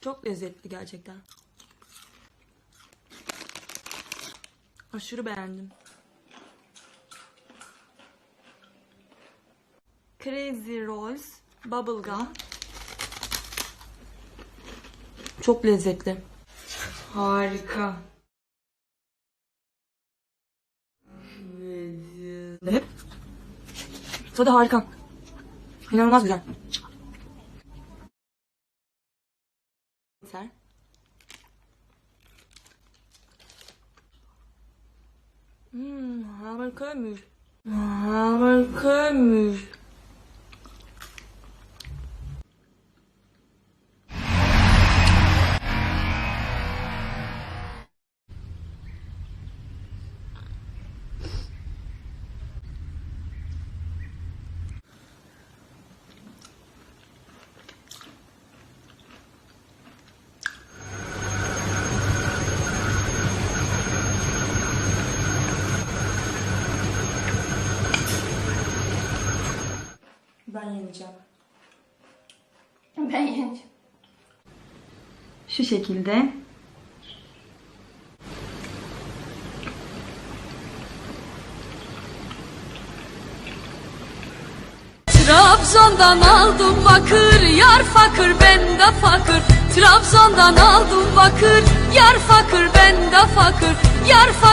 Çok lezzetli gerçekten. Aşırı beğendim. Crazy Rolls Bubblegum. Çok lezzetli. Harika. Ne? Tadı harika. İnanılmaz güzel. Sir হুম আমার খামির আমার খামির Ben yeneceğim. Ben yeneceğim. Şu şekilde. Trabzon'dan aldım bakır yar fakir ben de fakir Trabzon'dan aldım bakır yar fakir ben de fakir Yar fakir